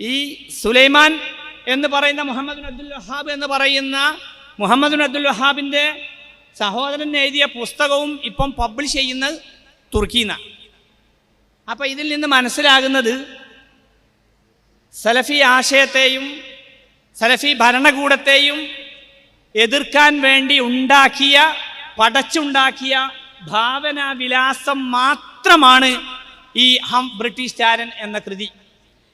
ഈ സുലൈമാൻ എന്ന് പറയുന്ന മുഹമ്മദ് അബ്ദുൽ വഹാബ് എന്ന് പറയുന്ന മുഹമ്മദ് അബ്ദുൽ വഹാബിന്റെ സഹോദരൻ എഴുതിയ പുസ്തകവും ഇപ്പം പബ്ലിഷ് ചെയ്യുന്നത് തുർക്കിന്ന. അപ്പോൾ ഇതിൽ നിന്ന് മനസ്സിലാകുന്നത് സലഫി ആശയത്തെയും സലഫി ഭരണകൂടത്തെയും എതിർക്കാൻ വേണ്ടി ഉണ്ടാക്കിയ പടച്ചുണ്ടാക്കിയ ഭാവനാവിലാസം മാത്രമാണ് ഈ ഹം ബ്രിട്ടീഷ് ചാരൻ എന്ന കൃതി.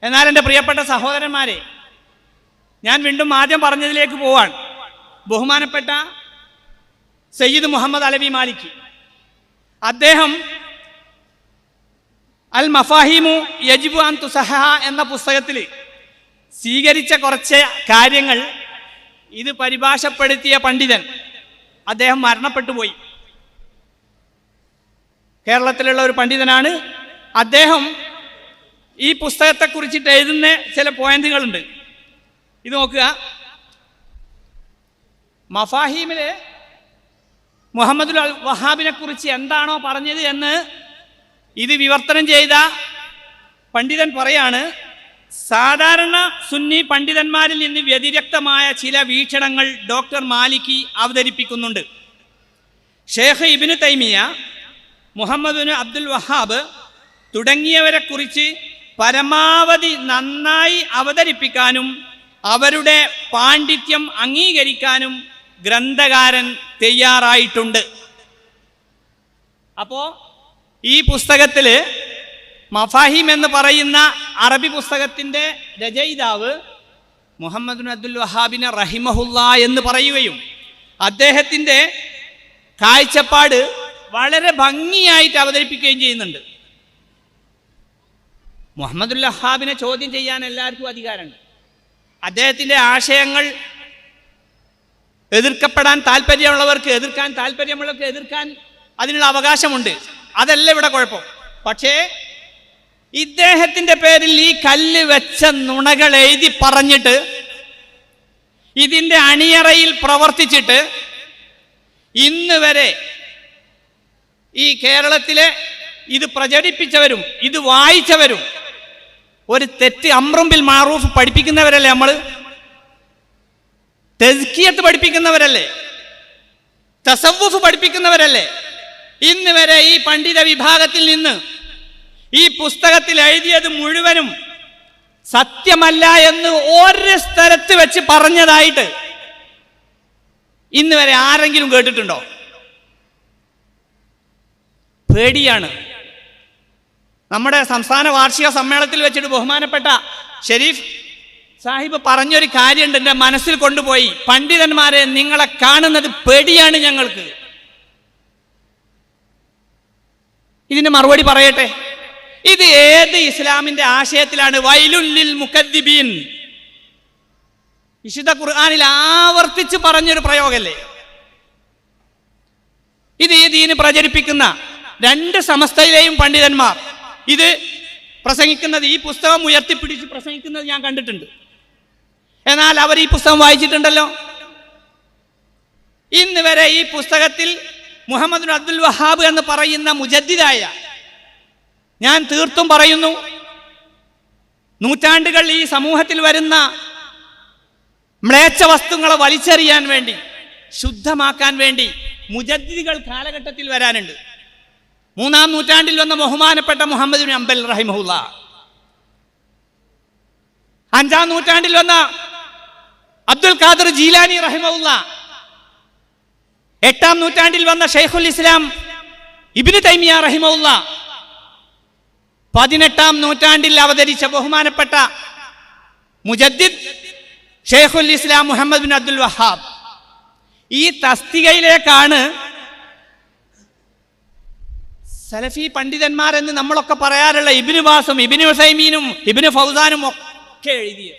എന്നാൽ എന്റെ പ്രിയപ്പെട്ട സഹോദരന്മാരെ ഞാൻ വീണ്ടും ആദ്യം പറഞ്ഞതിലേക്ക് പോവാൻ. ബഹുമാനപ്പെട്ട സയ്യിദ് മുഹമ്മദ് അലവി മാലിക്. അദ്ദേഹം അൽ മഫാഹിമു യജിബു അൻ തുസഹ എന്ന പുസ്തകത്തിൽ സ്വീകരിച്ച കുറച്ച് കാര്യങ്ങൾ ഇത് പരിഭാഷപ്പെടുത്തിയ പണ്ഡിതൻ. അദ്ദേഹം മരണപ്പെട്ടു പോയി. കേരളത്തിലുള്ള ഒരു പണ്ഡിതനാണ്. അദ്ദേഹം ഈ പുസ്തകത്തെ കുറിച്ചിട്ട് എഴുതുന്ന ചില പോയിന്റുകളുണ്ട്. ഇത് നോക്കുക. മഫാഹീമിലെ മുഹമ്മദുൽ വഹാബിനെ കുറിച്ച് എന്താണോ പറഞ്ഞത് എന്ന് ഇത് വിവർത്തനം ചെയ്ത പണ്ഡിതൻ പറയാണ് സാധാരണ സുന്നി പണ്ഡിതന്മാരിൽ നിന്ന് വ്യതിരക്തമായ ചില വീക്ഷണങ്ങൾ ഡോക്ടർ മാലിക്കി അവതരിപ്പിക്കുന്നുണ്ട്. ഷേഖ് ഇബിന് തൈമിയ മുഹമ്മദ് അബ്ദുൽ വഹാബ് തുടങ്ങിയവരെ കുറിച്ച് പരമാവധി നന്നായി അവതരിപ്പിക്കാനും അവരുടെ പാണ്ഡിത്യം അംഗീകരിക്കാനും ഗ്രന്ഥകാരൻ തയ്യാറായിട്ടുണ്ട്. അപ്പോ ഈ പുസ്തകത്തിൽ മഫാഹിം എന്ന് പറയുന്ന അറബി പുസ്തകത്തിന്റെ രചയിതാവ് മുഹമ്മദ് അബ്ദുൽ വഹാബിനെ റഹിമഹുല്ല എന്ന് പറയുകയും അദ്ദേഹത്തിന്റെ കാഴ്ചപ്പാട് വളരെ ഭംഗിയായിട്ട് അവതരിപ്പിക്കുകയും ചെയ്യുന്നുണ്ട്. മുഹമ്മദുൽ ഹാബിനെ ചോദ്യം ചെയ്യാൻ എല്ലാവർക്കും അധികാരമുണ്ട്. അദ്ദേഹത്തിന്റെ ആശയങ്ങൾ എതിർക്കപ്പെടാൻ താല്പര്യമുള്ളവർക്ക് എതിർക്കാൻ താല്പര്യമുള്ളവർക്ക് എതിർക്കാൻ അതിനുള്ള അവകാശമുണ്ട്. അതല്ല ഇവിടെ കുഴപ്പം. പക്ഷേ ഇദ്ദേഹത്തിന്റെ പേരിൽ ഈ കല്ല് വെച്ച നുണകൾ എഴുതി പറഞ്ഞിട്ട് ഇതിന്റെ അണിയറയിൽ പ്രവർത്തിച്ചിട്ട് ഇന്ന് വരെ ഈ കേരളത്തിലെ ഇത് പ്രചരിപ്പിച്ചവരും ഇത് വായിച്ചവരും ഒരു തെറ്റ് അമ്രുമ്പിൽ മാറൂഫ് പഠിപ്പിക്കുന്നവരല്ലേ നമ്മൾ തെസ്കിയത്ത് പഠിപ്പിക്കുന്നവരല്ലേ? തസവ്വുഫ് പഠിപ്പിക്കുന്നവരല്ലേ? ഇന്ന് വരെ ഈ പണ്ഡിത വിഭാഗത്തിൽ നിന്ന് ഈ പുസ്തകത്തിൽ എഴുതിയത് മുഴുവനും സത്യമല്ല എന്ന് ഒരു സ്ഥലത്ത് വെച്ച് പറഞ്ഞതായിട്ട് ഇന്ന് വരെ ആരെങ്കിലും കേട്ടിട്ടുണ്ടോ? പേടിയാണ്. നമ്മുടെ സംസ്ഥാന വാർഷിക സമ്മേളനത്തിൽ വെച്ചിട്ട് ബഹുമാനപ്പെട്ട ഷെരീഫ് സാഹിബ് പറഞ്ഞൊരു കാര്യമുണ്ട് എന്റെ മനസ്സിൽ കൊണ്ടുപോയി. പണ്ഡിതന്മാരെ നിങ്ങളെ കാണുന്നത് പേടിയാണ് ഞങ്ങൾക്ക്. ഇതിന് മറുപടി പറയട്ടെ? ഇത് ഏത് ഇസ്ലാമിന്റെ ആശയത്തിലാണ്? വൈലുല്ലിൽ മുക്കദ്ദിബീൻ. വിശുദ്ധ ഖുർആാനിൽ ആവർത്തിച്ച് പറഞ്ഞൊരു പ്രയോഗല്ലേ? ഇത് ഈ ദീന് പ്രചരിപ്പിക്കുന്ന രണ്ട് സമസ്തയിലെയും പണ്ഡിതന്മാർ ഇത് പ്രസംഗിക്കുന്നത് ഈ പുസ്തകം ഉയർത്തിപ്പിടിച്ച് പ്രസംഗിക്കുന്നത് ഞാൻ കണ്ടിട്ടുണ്ട്. എന്നാൽ അവർ ഈ പുസ്തകം വായിച്ചിട്ടുണ്ടല്ലോ? ഇന്ന് വരെ ഈ പുസ്തകത്തിൽ മുഹമ്മദ് അബ്ദുൽ വഹാബ് എന്ന് പറയുന്ന മുജദ്ദിദായ ഞാൻ തീർത്തും പറയുന്നു നൂറ്റാണ്ടുകൾ ഈ സമൂഹത്തിൽ വരുന്ന മ്ലേച്ഛ വസ്തുക്കളെ വലിച്ചെറിയാൻ വേണ്ടി ശുദ്ധമാക്കാൻ വേണ്ടി മുജദ്ദിദികൾ കാലഘട്ടത്തിൽ വരാനുണ്ട്. മൂന്നാം നൂറ്റാണ്ടിൽ വന്ന ബഹുമാനപ്പെട്ട മുഹമ്മദ് അംബൽ റഹിമഹുല്ല. അഞ്ചാം നൂറ്റാണ്ടിൽ വന്ന അബ്ദുൽ ഖാദർ ജീലാനി റഹിമഹുല്ല. എട്ടാം നൂറ്റാണ്ടിൽ വന്ന ഷെയ്ഖുൽ ഇസ്ലാം ഇബിന് തൈമിയ റഹിമഹുല്ല. പതിനെട്ടാം നൂറ്റാണ്ടിൽ അവതരിച്ച ബഹുമാനപ്പെട്ട മുജദ്ദിദ് ഷെയ്ഖുൽ ഇസ്ലാം മുഹമ്മദ് ബിൻ അബ്ദുൽ വഹാബ്. ഈ തസ്തികയിലേക്കാണ് സലഫി പണ്ഡിതന്മാരെന്ന് നമ്മളൊക്കെ പറയാറുള്ള ഇബിന് വാസും ഇബിന് ഹുസൈമീനും ഇബിന് ഫൗസാനും ഒക്കെ എഴുതിയത്.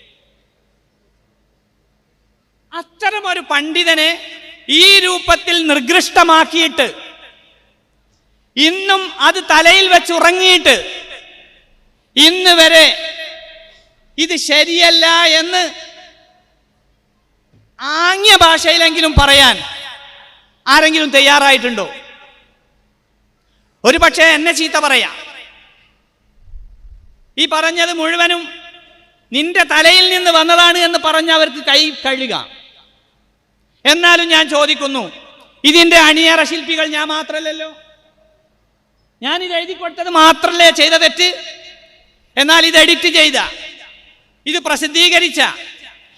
അത്തരം ഒരു പണ്ഡിതനെ ഈ രൂപത്തിൽ നിർഗൃഷ്ടമാക്കിയിട്ട് ഇന്നും അത് തലയിൽ വെച്ച് ഉറങ്ങിയിട്ട് ഇന്ന് വരെ ഇത് ശരിയല്ല എന്ന് ആംഗ്യ ഭാഷയിലെങ്കിലും പറയാൻ ആരെങ്കിലും തയ്യാറായിട്ടുണ്ടോ? ഒരു പക്ഷേ എന്നെ ചീത്ത പറയാ. ഈ പറഞ്ഞത് മുഴുവനും നിന്റെ തലയിൽ നിന്ന് വന്നതാണ് എന്ന് പറഞ്ഞ് അവർക്ക് കൈ കഴുക എന്നാലും ഞാൻ ചോദിക്കുന്നു ഇതിന്റെ അണിയറ ശില്പികൾ ഞാൻ മാത്രമല്ലല്ലോ ഞാൻ ഇത് എഴുതി കൊടുത്തത് മാത്രമല്ലേ ചെയ്ത തെറ്റ്? എന്നാൽ ഇത് എഡിറ്റ് ചെയ്ത ഇത് പ്രസിദ്ധീകരിച്ച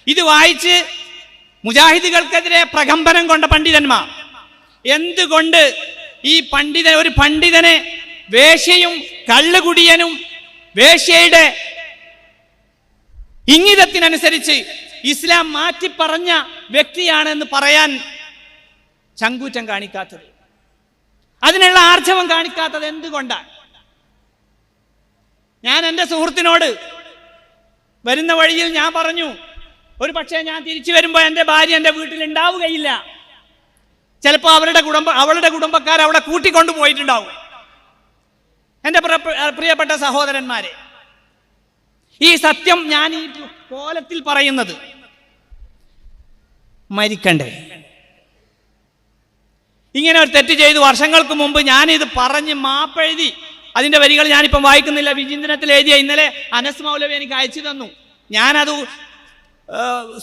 ഇത് വായിച്ച് മുജാഹിദുകൾക്കെതിരെ പ്രകമ്പനം കൊണ്ട പണ്ഡിതന്മാർ. എന്തുകൊണ്ട് ഈ പണ്ഡിത ഒരു പണ്ഡിതനെ വേശ്യയും കള്ളുകുടിയനും വേശ്യയുടെ ഇംഗിതത്തിനനുസരിച്ച് ഇസ്ലാം മാറ്റി പറഞ്ഞ വ്യക്തിയാണെന്ന് പറയാൻ ചങ്കൂറ്റം കാണിക്കാത്തത്. അതിനുള്ള ആർജവം കാണിക്കാത്തത് എന്തുകൊണ്ടാണ്? ഞാൻ എന്റെ സുഹൃത്തിനോട് വരുന്ന വഴിയിൽ ഞാൻ പറഞ്ഞു ഒരു പക്ഷേ ഞാൻ തിരിച്ചു വരുമ്പോൾ എന്റെ ഭാര്യ എന്റെ വീട്ടിൽ ഉണ്ടാവുകയില്ല. ചിലപ്പോൾ അവരുടെ കുടുംബ അവളുടെ കുടുംബക്കാർ അവിടെ കൂട്ടിക്കൊണ്ടു പോയിട്ടുണ്ടാവും. എന്റെ പ്രിയപ്പെട്ട സഹോദരന്മാരെ ഈ സത്യം ഞാൻ ഈ കോലത്തിൽ പറയുന്നത് മരിക്കണ്ടേ? ഇങ്ങനെ ഒരു തെറ്റ് ചെയ്ത് വർഷങ്ങൾക്ക് മുമ്പ് ഞാനിത് പറഞ്ഞ് മാപ്പെഴുതി അതിന്റെ വരികൾ ഞാനിപ്പം വായിക്കുന്നില്ല. വിചിന്തനത്തിൽ എഴുതിയ ഇന്നലെ അനസ് മൗലവി എനിക്ക് അയച്ചു തന്നു. ഞാനത്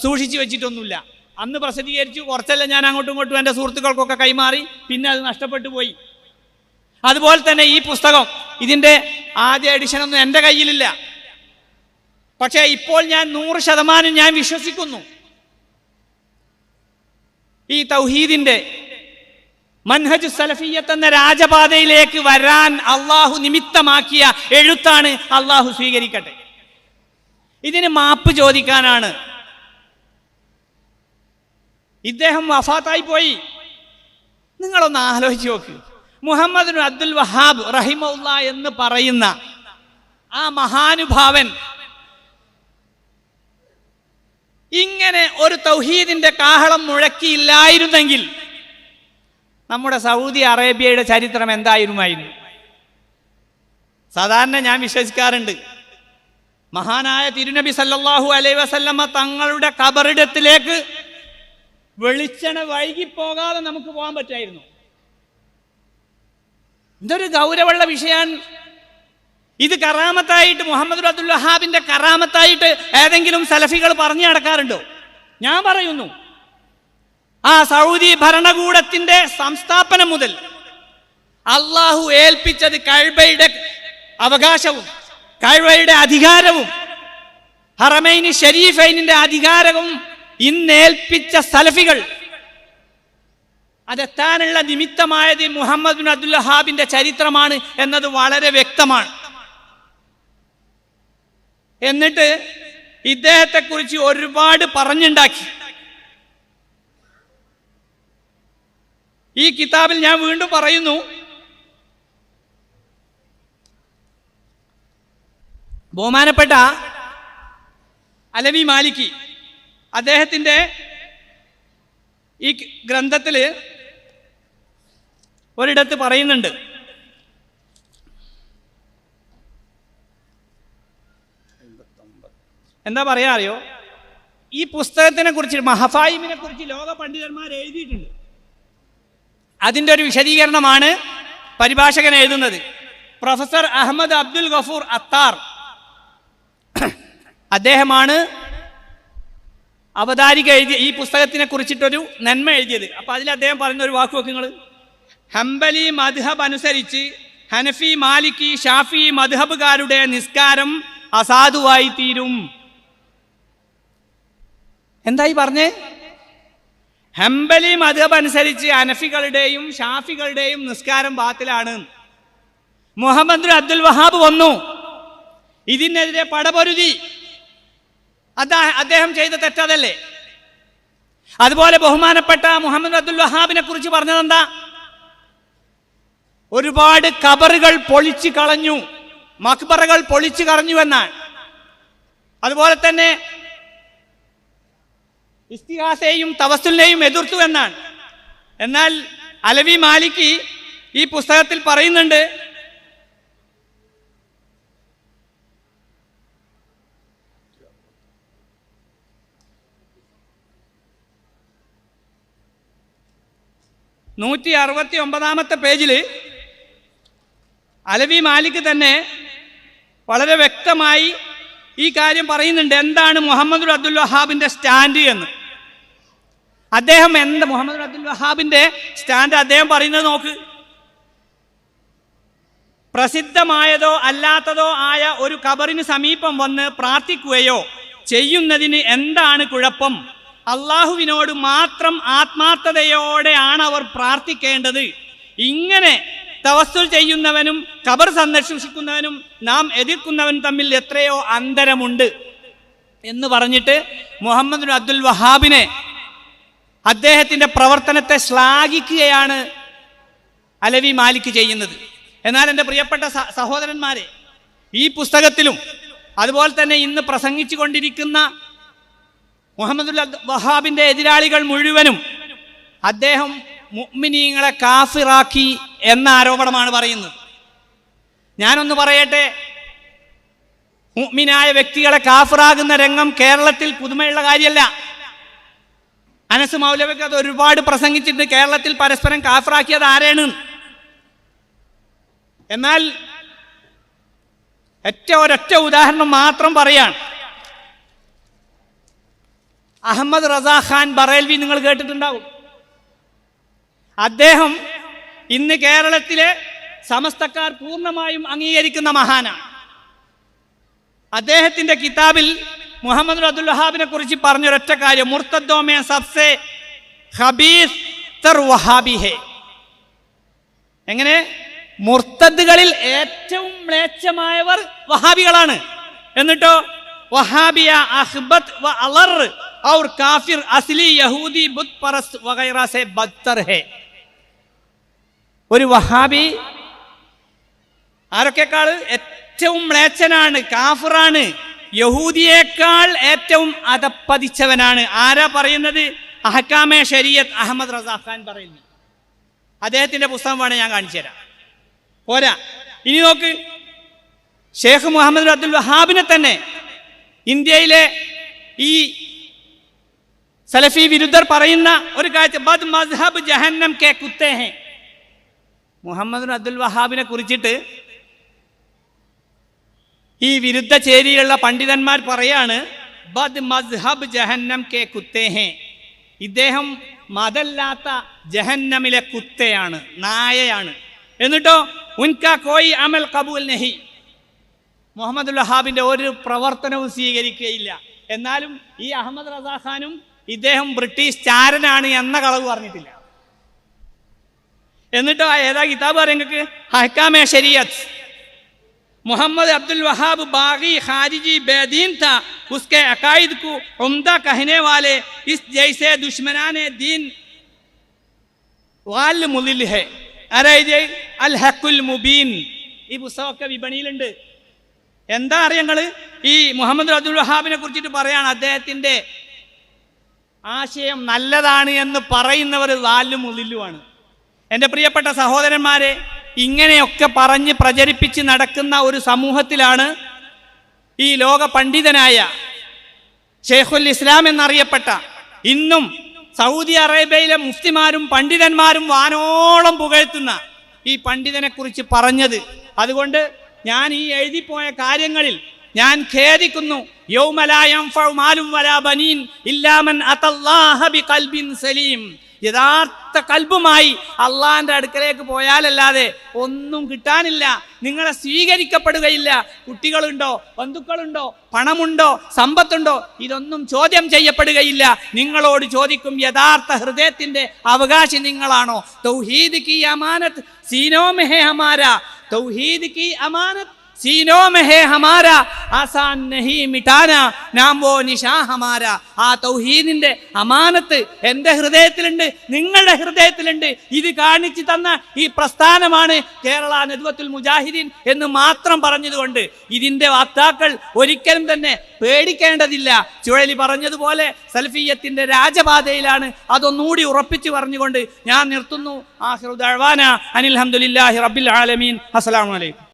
സൂക്ഷിച്ചു വെച്ചിട്ടൊന്നുമില്ല. അന്ന് പ്രസിദ്ധീകരിച്ചു. കുറച്ചെല്ലാം ഞാൻ അങ്ങോട്ടും ഇങ്ങോട്ടും എന്റെ സുഹൃത്തുക്കൾക്കൊക്കെ കൈമാറി. പിന്നെ അത് നഷ്ടപ്പെട്ടു പോയി. അതുപോലെ തന്നെ ഈ പുസ്തകം ഇതിന്റെ ആദ്യ എഡിഷൻ ഒന്നും എന്റെ കയ്യിലില്ല. പക്ഷേ ഇപ്പോൾ ഞാൻ നൂറ് ശതമാനം ഞാൻ വിശ്വസിക്കുന്നു. ഈ തൗഹീദിന്റെ മൻഹജ് സലഫിയത്ത് എന്ന രാജപാതയിലേക്ക് വരാൻ അള്ളാഹു നിമിത്തമാക്കിയ എഴുത്താണ് അള്ളാഹു സ്വീകരിക്കട്ടെ. ഇതിന് മാപ്പ് ചോദിക്കാനാണ് ഇദ്ദേഹം വഫാത്തായി പോയി. നിങ്ങളൊന്ന് ആലോചിച്ച് നോക്ക്. മുഹമ്മദ് അബ്ദുൽ വഹാബ് റഹിമുല്ല എന്ന് പറയുന്ന ആ മഹാനുഭാവൻ ഇങ്ങനെ ഒരു തൗഹീദിന്റെ കാഹളം മുഴക്കിയില്ലായിരുന്നെങ്കിൽ നമ്മുടെ സൗദി അറേബ്യയുടെ ചരിത്രം എന്തായിരുമായിരുന്നു? സാധാരണ ഞാൻ വിശ്വസിക്കാറുണ്ട്. മഹാനായ തിരുനബി സല്ലാഹു അലൈ വസല്ലമ്മ തങ്ങളുടെ കബറിടത്തിലേക്ക് വെളിച്ചെണ്ണ വൈകിപ്പോകാതെ നമുക്ക് പോകാൻ പറ്റായിരുന്നു. ഇതൊരു ഗൗരവമുള്ള വിഷയമാണ് ഇത് കറാമത്തായിട്ട് മുഹമ്മദ് അബ്ദുൽ വഹാബിന്റെ കറാമത്തായിട്ട് ഏതെങ്കിലും സലഫികൾ പറഞ്ഞു നടക്കാറുണ്ടോ? ഞാൻ പറയുന്നു ആ സൗദി ഭരണകൂടത്തിന്റെ സംസ്ഥാപനം മുതൽ അള്ളാഹു ഏൽപ്പിച്ചത് കഴിവയുടെ അവകാശവും കഴിവയുടെ അധികാരവും ഹറമൈനി ഷരീഫൈനിന്റെ അധികാരവും ഇന്നേൽപ്പിച്ച സലഫികൾ. അതെത്താനുള്ള നിമിത്തമായത് മുഹമ്മദ് ബിൻ അബ്ദുൽ ചരിത്രമാണ് എന്നത് വളരെ വ്യക്തമാണ്. എന്നിട്ട് ഇദ്ദേഹത്തെ കുറിച്ച് ഒരുപാട് പറഞ്ഞുണ്ടാക്കി. ഈ കിതാബിൽ ഞാൻ വീണ്ടും പറയുന്നു ബഹുമാനപ്പെട്ട അലവി മാലിക്കി അദ്ദേഹത്തിന്റെ ഈ ഗ്രന്ഥത്തിൽ ഒരിടത്ത് പറയുന്നുണ്ട്. എന്താ പറയാ അറിയോ? ഈ പുസ്തകത്തിനെ കുറിച്ച് മഹഫായിമിനെ കുറിച്ച് ലോക പണ്ഡിതന്മാർ എഴുതിയിട്ടുണ്ട്. അതിന്റെ ഒരു വിശദീകരണമാണ് പരിഭാഷകൻ എഴുതുന്നത്. പ്രൊഫസർ അഹമ്മദ് അബ്ദുൽ ഗഫൂർ അത്താർ. അദ്ദേഹമാണ് അവതാരിക എഴുതിയ ഈ പുസ്തകത്തിനെ കുറിച്ചിട്ടൊരു നന്മ എഴുതിയത്. അപ്പോൾ അതിൽ അദ്ദേഹം പറയുന്ന ഒരു വാക്ക് നോക്കി നിങ്ങൾ ഹംബലി മദ്ഹബ് അനുസരിച്ച് ഹനഫി മാലിക്കി ഷാഫി മദ്ഹബുകാരുടെ നിസ്കാരം അസാധുവായി തീരും. എന്തായി പറഞ്ഞേ? ഹംബലി മദ്ഹബ് അനുസരിച്ച് അനഫികളുടെയും ഷാഫികളുടെയും നിസ്കാരം ബാത്തിലാണ്. മുഹമ്മദ് അബ്ദുൽ വഹാബ് വന്നു. ഇതിനെതിരെ പടപൊരുതി. അതാ അദ്ദേഹം ചെയ്ത തെറ്റതല്ലേ? അതുപോലെ ബഹുമാനപ്പെട്ട മുഹമ്മദ് അബ്ദുൽ വഹാബിനെ കുറിച്ച് പറഞ്ഞതെന്താ? ഒരുപാട് കബറുകൾ പൊളിച്ചു കളഞ്ഞു. മക്ബറകൾ പൊളിച്ചു കളഞ്ഞു എന്നാണ്. അതുപോലെ തന്നെ ഇസ്തിഹാസയെയും തവസുലിനെയും എതിർത്തു എന്നാണ്. എന്നാൽ അലവി മാലിക്ക് ഈ പുസ്തകത്തിൽ പറയുന്നുണ്ട് നൂറ്റി അറുപത്തി ഒമ്പതാമത്തെ പേജിൽ അലവി മാലിക് തന്നെ വളരെ വ്യക്തമായി ഈ കാര്യം പറയുന്നുണ്ട്. എന്താണ് മുഹമ്മദ് അബ്ദുൽ വഹാബിന്റെ സ്റ്റാൻഡ് എന്ന്. അദ്ദേഹം എന്ത് മുഹമ്മദ് അബ്ദുൽ വഹാബിന്റെ സ്റ്റാൻഡ് അദ്ദേഹം പറയുന്നത് നോക്ക്. പ്രസിദ്ധമായതോ അല്ലാത്തതോ ആയ ഒരു കബറിന് സമീപം വന്ന് പ്രാർത്ഥിക്കുകയോ ചെയ്യുന്നതിന് എന്താണ് കുഴപ്പം? അള്ളാഹുവിനോട് മാത്രം ആത്മാർത്ഥതയോടെയാണ് അവർ പ്രാർത്ഥിക്കേണ്ടത്. ഇങ്ങനെ തവസ്സുൽ ചെയ്യുന്നവനും കബർ സന്ദർശിക്കുന്നവനും നാം എതിർക്കുന്നവനും തമ്മിൽ എത്രയോ അന്തരമുണ്ട്. എന്ന് പറഞ്ഞിട്ട് മുഹമ്മദ് അബ്ദുൽ വഹാബിനെ അദ്ദേഹത്തിന്റെ പ്രവർത്തനത്തെ ശ്ലാഘിക്കുകയാണ് അലവി മാലിക് ചെയ്യുന്നത്. എന്നാൽ എന്റെ പ്രിയപ്പെട്ട സഹോദരന്മാരെ ഈ പുസ്തകത്തിലും അതുപോലെ തന്നെ ഇന്ന് പ്രസംഗിച്ചു കൊണ്ടിരിക്കുന്ന മുഹമ്മദുൽ വഹാബിന്റെ എതിരാളികൾ മുഴുവനും അദ്ദേഹം മുഅ്മിനീങ്ങളെ കാഫിറാക്കി എന്ന ആരോപണമാണ് പറയുന്നത്. ഞാനൊന്ന് പറയട്ടെ മുഅ്മിനായ വ്യക്തികളെ കാഫിറാകുന്ന രംഗം കേരളത്തിൽ പുതുമയുള്ള കാര്യമല്ല. അനസ് മൗലവിക്ക് അത് ഒരുപാട് പ്രസംഗിച്ചിട്ട് കേരളത്തിൽ പരസ്പരം കാഫിറാക്കിയത് ആരാണ്? എന്നാൽ ഏറ്റവും ഒരൊറ്റ ഉദാഹരണം മാത്രം പറയാണ് അഹമ്മദ് റസാ ഖാൻ ബറേൽവി നിങ്ങൾ കേട്ടിട്ടുണ്ടാവും. അദ്ദേഹം ഇന്ന് കേരളത്തിലെ സമസ്തക്കാർ പൂർണമായും അംഗീകരിക്കുന്ന മഹാനാണ്. അദ്ദേഹത്തിന്റെ കിതാബിൽ മുഹമ്മദ് അബ്ദുൽ വഹാബിനെ കുറിച്ച് പറഞ്ഞൊരൊറ്റ കാര്യം മുർത്തദ്ദോമേ സബ്സെ ഹബീസ് തർ വഹാബി ഹേ. എങ്ങനെ? മുർത്തദ്ദുകളിൽ ഏറ്റവും മ്ലേച്ഛമായവർ വഹാബികളാണ്. എന്നിട്ടോ? വഹാബിയ അഹ്ബത്ത് വ അലർ ഔർ കാഫിർ അസ്ലി യഹൂദി ബുത് പരസ് വഗൈറ സെ ബദ്തർ ഹേ ഒരു വഹാബി ആരൊക്കെക്കാൾ ഏറ്റവും മ്ലേച്ഛനാണ് കാഫിറാണ് യഹൂദിയേക്കാൾ ഏറ്റവും അതപ്പതിച്ചവനാണ് ആരാ പറയുന്നത്? അഹക്കാമെ ഷരീയത്ത് അഹമ്മദ് റസാ ഖാൻ പറയുന്നു. അദ്ദേഹത്തിന്റെ പുസ്തകം വേണേ ഞാൻ കാണിച്ചു തരാം. പോരാ. ഇനി നോക്ക്. ഷേഖ് മുഹമ്മദ് അബ്ദുൽ വഹാബിനെ തന്നെ ഇന്ത്യയിലെ ഈ സലഫി വിരുദ്ധർ പറയുന്ന ഒരു കാഴ്ച ബദ് മസ്ഹബ് ജഹന്നം കെ കുത്തേ ഹെ. മുഹമ്മദ് അബ്ദുൽ വഹാബിനെ കുറിച്ചിട്ട് ഈ വിരുദ്ധ ചേരിയിലുള്ള പണ്ഡിതന്മാർ പറയാണ് ബദ് മസ്ഹബ് ജഹന്നം കെ കുത്തേ ഹെ. ഇദ്ദേഹം മതല്ലാത്ത ജഹന്നമിലെ കുത്തയാണ് നായയാണ്. എന്നിട്ടോ ഉൻകാ കോയി അമൽ കബൂൽ നഹി. മുഹമ്മദ് വഹാബിന്റെ ഒരു പ്രവർത്തനവും സ്വീകരിക്കുകയില്ല. എന്നാലും ഈ അഹമ്മദ് റസാ ഖാനും ഇദ്ദേഹം ബ്രിട്ടീഷ് ചാരനാണ് എന്ന കളവ് പറഞ്ഞിട്ടില്ല എന്നിട്ടോ ആ ഏതാ കിതാബ് പറയുന്നത് ഹക്കാമെ ശരീഅത്ത് मोहम्मद अब्दुल वहाब बागी खारिजी बेदीन था उसके अकायद को उम्दा कहने वाले इस जैसे दुश्मनान दीन വാൽ മുലിൽ ഹെ ആരാ ഇത് അൽ ഹക്കുൽ മുബീൻ ഈ പുസ്തകമൊക്കെ വിപണിയിലുണ്ട് എന്താ അറിയങ്ങള് ഈ മുഹമ്മദ് അബ്ദുൽ വഹാബിനെ കുറിച്ചിട്ട് പറയാണ് അദ്ദേഹത്തിന്റെ ആശയം നല്ലതാണ് എന്ന് പറയുന്നവർ വാലും ഉള്ളിലുമാണ് എന്റെ പ്രിയപ്പെട്ട സഹോദരന്മാരെ ഇങ്ങനെയൊക്കെ പറഞ്ഞ് പ്രചരിപ്പിച്ച് നടക്കുന്ന ഒരു സമൂഹത്തിലാണ് ഈ ലോക പണ്ഡിതനായ ഷെയ്ഖുൽ ഇസ്ലാം എന്നറിയപ്പെട്ട ഇന്നും സൗദി അറേബ്യയിലെ മുഫ്തിമാരും പണ്ഡിതന്മാരും വാനോളം പുകഴ്ത്തുന്ന ഈ പണ്ഡിതനെക്കുറിച്ച് പറഞ്ഞത്. അതുകൊണ്ട് ഞാൻ ഈ എഴുതിപ്പോയ കാര്യങ്ങളിൽ ഞാൻ ഖേദിക്കുന്നു. സലീം. യഥാർത്ഥ കൽബുമായി അള്ളാഹിന്റെ അടുക്കലേക്ക് പോയാലല്ലാതെ ഒന്നും കിട്ടാനില്ല. നിങ്ങളെ സ്വീകരിക്കപ്പെടുകയില്ല. കുട്ടികളുണ്ടോ? ബന്ധുക്കളുണ്ടോ? പണമുണ്ടോ? സമ്പത്തുണ്ടോ? ഇതൊന്നും ചോദ്യം ചെയ്യപ്പെടുകയില്ല. നിങ്ങളോട് ചോദിക്കും യഥാർത്ഥ ഹൃദയത്തിന്റെ അവകാശി നിങ്ങളാണോ? തൗഹീദ് കി അമാനത്ത് സീനോ മെഹേ ഹമാര. തൗഹീദ് കി അമാനത്ത് സീനോ മെഹേ ഹമാരാ. ആസാൻ നഹി മിട്ടാന നാം വോ നിഷാ ഹമാര. ആ തൗഹീദിന്റെ അമാനത്ത് എന്റെ ഹൃദയത്തിലുണ്ട് നിങ്ങളുടെ ഹൃദയത്തിലുണ്ട്. ഇത് കാണിച്ചു തന്ന ഈ പ്രസ്ഥാനമാണ് കേരള നെദ്വത്തുൽ മുജാഹിദീൻ എന്ന് മാത്രം പറഞ്ഞതുകൊണ്ട് ഇതിന്റെ വാർത്താക്കൾ ഒരിക്കലും തന്നെ പേടിക്കേണ്ടതില്ല. ചുഴലി പറഞ്ഞതുപോലെ സൽഫീയത്തിന്റെ രാജപാതയിലാണ് അതൊന്നുകൂടി ഉറപ്പിച്ചു പറഞ്ഞുകൊണ്ട് ഞാൻ നിർത്തുന്നു. ആഹിറുദ്വാന അനിൽഹമുല്ലാഹി റബ്ബിൽ ആലമീൻ. അസ്സാം വലൈക്കും